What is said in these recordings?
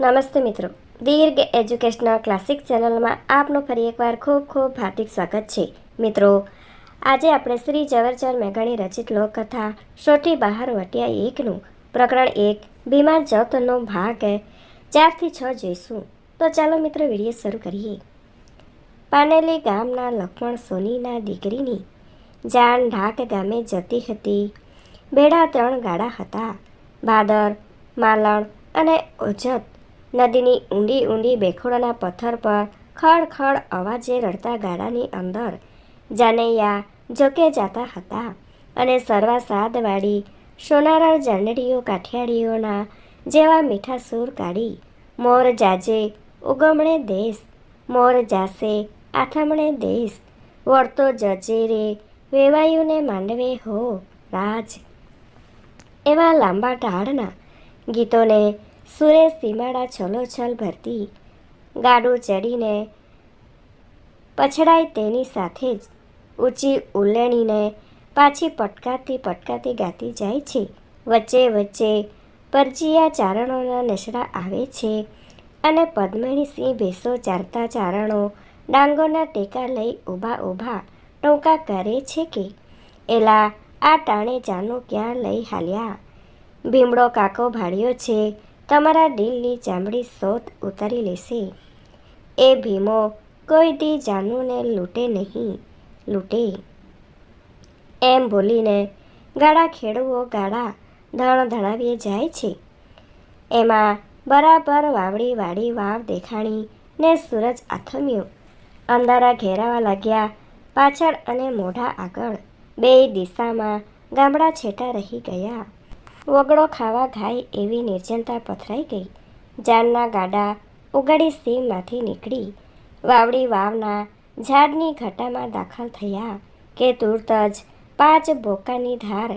નમસ્તે મિત્રો. દીર્ઘ educational classic ચેનલમાં આપનું ફરી એકવાર ખૂબ ખૂબ હાર્દિક સ્વાગત છે. મિત્રો, આજે આપણે શ્રી ઝવેરચંદ મેઘાણી રચિત લોકકથા સોટી બહાર વટિયા એકનું પ્રકરણ એક બીમાર જતનો ભાગ ચારથી છ જોઈશું. તો ચાલો મિત્રો વીડિયો શરૂ કરીએ. પાનેલી ગામના લક્ષ્મણ સોનીના દીકરીની જાન ઢાક ગામે જતી હતી. બેડા ત્રણ ગાડા હતા. ભાદર, માલણ અને ઓજત નદીની ઊંડી ઊંડી બેખોડાના પથ્થર પર ખડખડ ખડ અવાજે રડતા ગાડાની અંદર જાનૈયા જોકે જાતા હતા અને સર્વા સાદવાળી સોનારા જાનડીઓ કાઠિયાડીઓના જેવા મીઠા સૂર કાઢી, મોર જાજે ઉગમણે દેશ, મોર જાસે આથમણે દેશ, વળતો જજે રે વેવાયુને માંડવે હો રાજ. એવા લાંબા ટાળના ગીતોને સુરેશ સીમાડા છલોછલ ભરતી, ગાડું ચડીને પછડાય તેની સાથે જ ઊંચી ઉલ્લેણીને પાછી પટકાતી પટકાતી ગાતી જાય છે. વચ્ચે વચ્ચે પરજીયા ચારણોના નસડા આવે છે અને પદ્મિણી સિંહ ભેંસો ચારતા ચારણો ડાંગોના ટેકા લઈ ઊભા ઊભા ટોંકા કરે છે કે, એલા, આ ટાણે જાનું ક્યાં લઈ હાલ્યા? ભીમડો કાકો ભાડ્યો છે તમારા દિલની ચામડી શોધ ઉતારી લેશે. એ ભીમો કોઈ દી જાનુને લૂંટે નહીં, લૂંટે. એમ બોલીને ગાડા ખેડવો ગાડા ધણ ધણાવીએ જાય છે. એમાં બરાબર વાવડી વાડી વાવ દેખાણી ને સૂરજ આથમ્યો. અંધારા ઘેરાવા લાગ્યા પાછળ અને મોઢા આગળ બે દિશામાં ગામડા છેટા રહી ગયા. વગડો ખાવા ઘાય એવી નિર્જનતા પથરાઈ ગઈ. જાનના ગાડા ઉગાડી સીમમાંથી નીકળી. વાવડી વાવના ઝાડની ઘટામાં દાખલ થયા કે તુરત જ પાંચ બોકાની ધાર.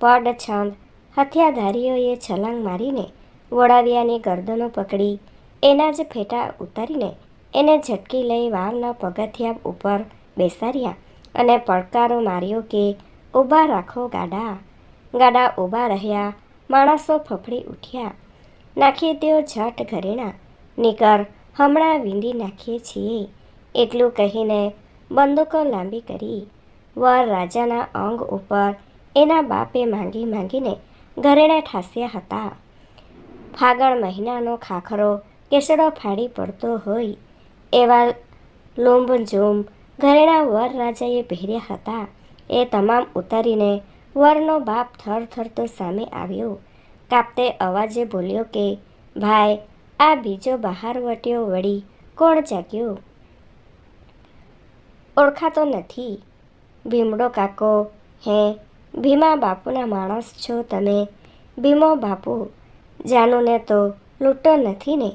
પડ છંદ હથિયાધારીઓએ છલાંગ મારીને વડાવિયાની ગરદનો પકડી, એના જ ફેટા ઉતારીને એને ઝટકી લઈ વાવના પગથિયા ઉપર બેસાડ્યા અને પડકારો માર્યો કે, ઊભા રાખો ગાડા ગાડા ઊભા રહ્યા. માણસો ફફડી ઉઠ્યા. નાખીએ તેઓ ઝટ ઘરેણા. નિકર, હમણાં વીંધી નાખીએ છીએ. એટલું કહીને બંદૂકો લાંબી કરી. વર રાજાના અંગ ઉપર એના બાપે માંગી માંગીને ઘરેણા ઠાસ્યા હતા. ફાગણ મહિનાનો ખાખરો કેસડો ફાડી પડતો હોય એવા લોંબ જોમ ઘરેણા વર રાજાએ પહેર્યા હતા. એ તમામ ઉતારીને વરનો બાપ થર થર તો સામે આવ્યો. કાપતે અવાજે બોલ્યો કે, ભાઈ, આ બીજો બહાર વટ્યો વળી કોણ જાગ્યો? ઓળખાતો નથી. ભીમડો કાકો, હે, ભીમા બાપુના માણસ છો તમે. ભીમો બાપુ, જાનુને તો લૂંટો નથી ને.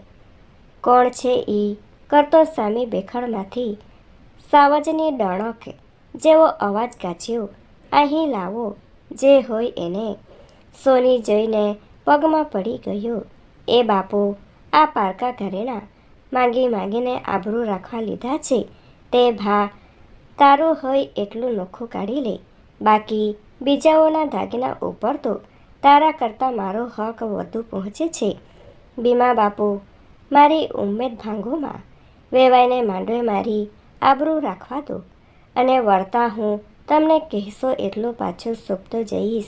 કોણ છે ઈ? કરતો સામે બેખડમાંથી. સાવજની ડણક જેવો અવાજ ગાજ્યો. અહીં લાવો. જે હોય એને. સોની જોઈને પગમાં પડી ગયો. એ બાપુ, આ પારકા ઘરેણા માંગી માંગીને આબરૂ રાખવા લીધા છે. તે ભા, તારું હોય એટલું નોખું કાઢી લે. બાકી બીજાઓના દાગીના ઉપર તો તારા કરતાં મારો હક વધુ પહોંચે છે. બીમા બાપુ, મારી ઉમેદ ભાંગોમાં વેવાઈને માંડવે મારી આબરૂ રાખવા દો. અને વળતા હું તમને કહેશો એટલું પાછું સોંપતો જઈશ.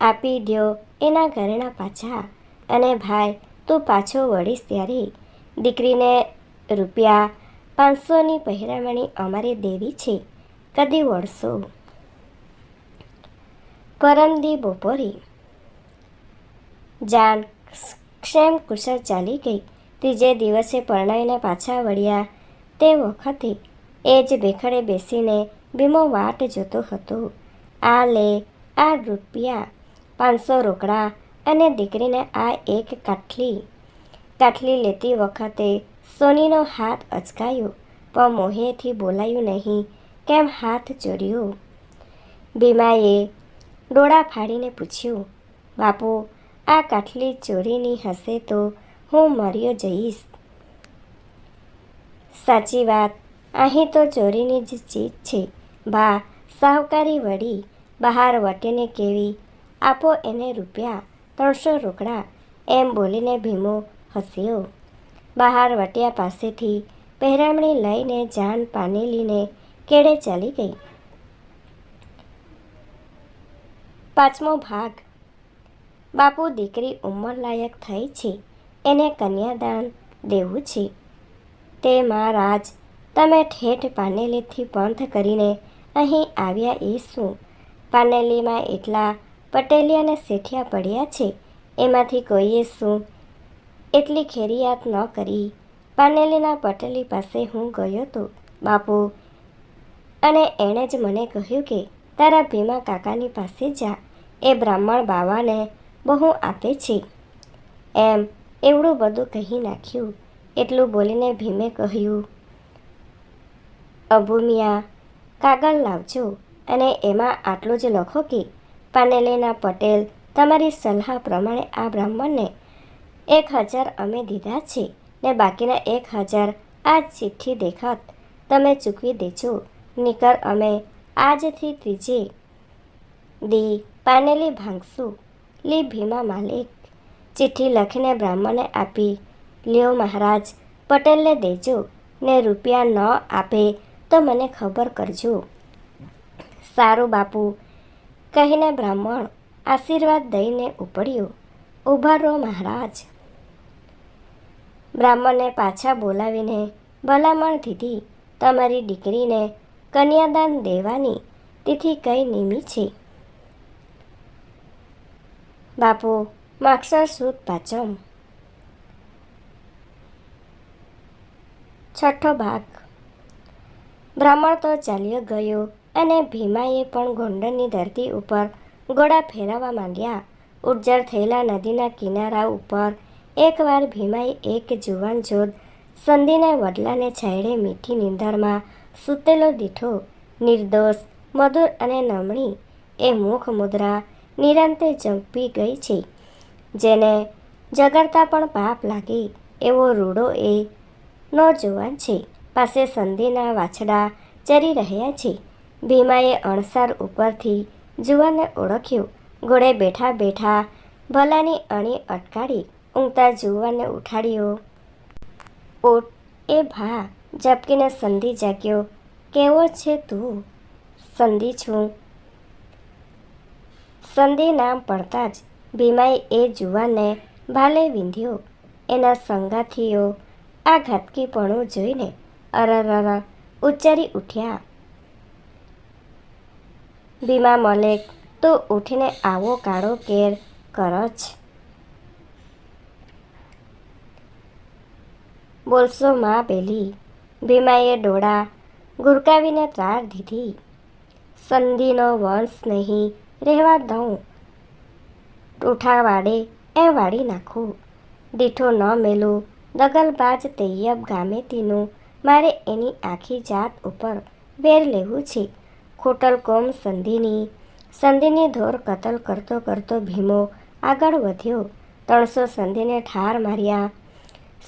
આપી દ્યો એના ઘરેણા પાછા. અને ભાઈ, તું પાછો વળીશ ત્યારે. દીકરીને રૂપિયા પાંચસોની પહેરામણી અમારે દેવી છે. કદી વળશો? પરમદી બપોરે. જાન ક્ષેમ કુશળ ચાલી ગઈ. ત્રીજે દિવસે પરણાઈને પાછા વળ્યા. તે વખતે એ જ ભેખડે બેસીને ભીમો વાટ જોતો હતો. આ લે, આ રૂપિયા, પાંચસો રોકડા અને દીકરીને આ એક કાઠલી. કાઠલી લેતી વખતે સોનીનો હાથ અચકાયો, પણ મોહેથી બોલાયું નહીં, કેમ હાથ ચોર્યો ભીમાએ ડોળા ફાડીને પૂછ્યું, બાપુ, આ કાઠલી ચોરીની હશે તો હું મર્યો જઈશ. સાચી વાત. અહીં તો ચોરીની જ ચીજ છે. બા, સાહુકારી વળી બહાર વટીને કેવી આપો એને રૂપિયા ત્રણસો રોકડા એમ બોલીને ભીમો હસ્યો. બહાર વટિયા પાસેથી પહેરામણી લઈને જાન પાનેલીને કેળે ચાલી ગઈ. પાંચમો ભાગ. બાપુ દીકરી ઉંમરલાયક થઈ છે, એને કન્યાદાન દેવું છે. તે મહારાજ, તમે ઠેઠ પાનેલીથી પંથ કરીને અહીં આવ્યા એ શું પાનેલીમાં એટલા પટેલી અને શેઠિયા પડ્યા છે. એમાંથી કોઈએ શું એટલી ખેરિયાત ન કરી. પાનેલીના પટેલી પાસે હું ગયો તો, બાપુ, અને એણે જ મને કહ્યું કે, તારા ભીમા કાકાની પાસે જા. એ બ્રાહ્મણ બાવાને બહુ આપે છે. એમ એવડું બધું કહી નાખ્યું. એટલું બોલીને ભીમે કહ્યું અભૂમિયા કાગળ લાવજો અને એમાં આટલું જ લખો કે, પાનેલીના પટેલ, તમારી સલાહ પ્રમાણે આ બ્રાહ્મણને એક હજાર અમે દીધા છે ને બાકીના એક હજાર આ ચિઠ્ઠી દેખાત. તમે ચૂકવી દેજો. નિકર અમે આજથી ત્રીજે દી પાનેલી ભાંગશું. લી ભીમા માલિક. ચિઠ્ઠી લખીને બ્રાહ્મણને આપી. લ્યો મહારાજ, પટેલને દેજો ને રૂપિયા ન આપે તો મને ખબર કરજો. સારું બાપુ, કહીને બ્રાહ્મણ આશીર્વાદ દઈને ઉપડ્યો. ઊભા રહો મહારાજ. બ્રાહ્મણને પાછા બોલાવીને, ભલામણ દીધી, તમારી દીકરીને કન્યાદાન દેવાની તિથિ કઈ નિમી છે? બાપુ માક્ષર સુદ પાચમ. છઠ્ઠો ભાગ. બ્રાહ્મણ તો ચાલ્યો ગયો અને ભીમાએ પણ ગોંડલની ધરતી ઉપર ગોળા ફેરવવા માંડ્યા. ઉજ્જળ થયેલા નદીના કિનારા ઉપર એકવાર ભીમાએ એક જુવાન જોધ સંધિના વડલાને છાયડે મીઠી નીંદરમાં સૂતેલો દીઠો, નિર્દોષ, મધુર અને નમણી એ મુખ મુદ્રા નિરંતે ચંપી ગઈ છે. જેને જગડતા પણ પાપ લાગે એવો રૂડો એ નોજવાન છે. પાસે સંધિના વાછડા ચરી રહ્યા છે. ભીમાએ અણસાર ઉપરથી જુવાનને ઓળખ્યો. ઘોડે બેઠા બેઠા ભલાની અણી અટકાડી ઊંઘતા જુવાનને ઉઠાડ્યો. ઓટ, એ ભા, ઝપકીને સંધિ જાગ્યો. કેવો છે તું? સંધિ છું. સંધિ નામ પડતા જ ભીમાએ એ જુવાનને ભાલે વિંધ્યો. એના સંગાથીઓ આ ઘાતકીપણું જોઈને અરરર ઉચ્ચારી ઉઠ્યા. ભીમા મલેક તો ઉઠીને આવો કાળો કેર કરચ બોલશો માં પેલી. ભીમાએ ડોળા ગુરકાવીને ત્રાર દીધી. સંધિનો વંશ નહીં રહેવા દઉં. ટૂઠા વાડે એ વાળી નાખું. દીઠો ન મેલું. દગલબાજ તૈયબ ગામેતીનું મારે એની આખી જાત ઉપર વેર લેવું છે. ખોટલ કોમ સંધિની. સંધિની ધોર કતલ કરતો કરતો ભીમો આગળ વધ્યો. ત્રણસો સંધિને ઠાર માર્યા.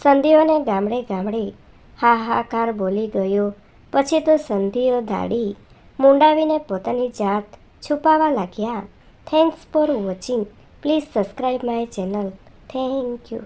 સંધિઓને ગામડે ગામડે હાહાકાર બોલી ગયો. પછી તો સંધિઓ દાડી મુંડાવીને પોતાની જાત છુપાવા લાગ્યા. Thanks for watching please subscribe my channel thank you